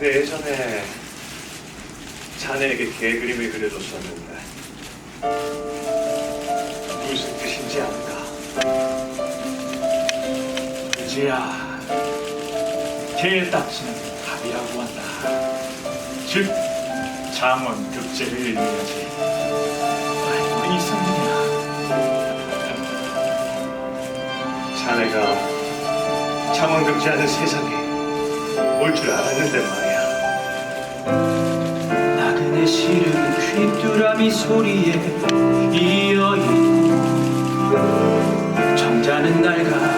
내 예전에 자네에게 개 그림을 그려줬었는데 무슨 뜻인지 안다. 그지야 개딱지는 답이라고 한다. 즉 장원 급제를 의미하지. 말도 있었느냐? 자네가 장원 급제하는 세상에 올 줄 알았는데 말이야. 나그네 시름 귀뚜라미 소리에 이어 있고 정자는 날가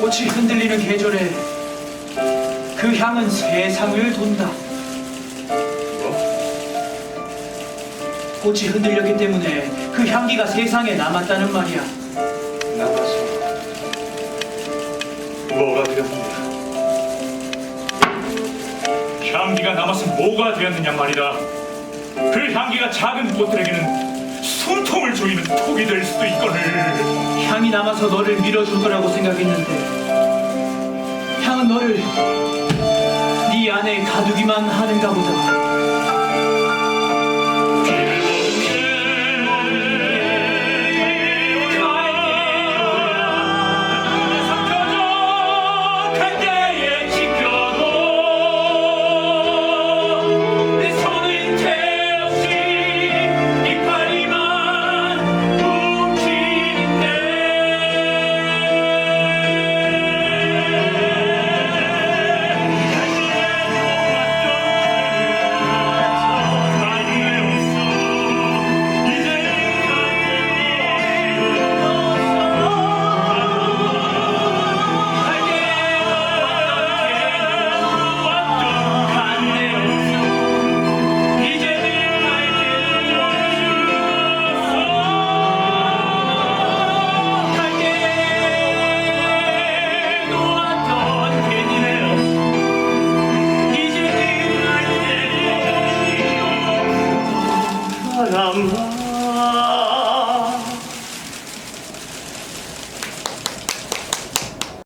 꽃이 흔들리는 계절에 그 향은 세상을 돈다 뭐? 꽃이 흔들렸기 때문에 그 향기가 세상에 남았다는 말이야 남아서 뭐가 되었느냐? 향기가 남아서 뭐가 되었느냐 말이다. 그 향기가 작은 꽃들에게는 숨통 을 조이는 톡이 될 수도 있거늘. 향이 남아서 너를 밀어줄 거라고 생각했는데 향은 너를 네 안에 가두기만 하는가 보다 down.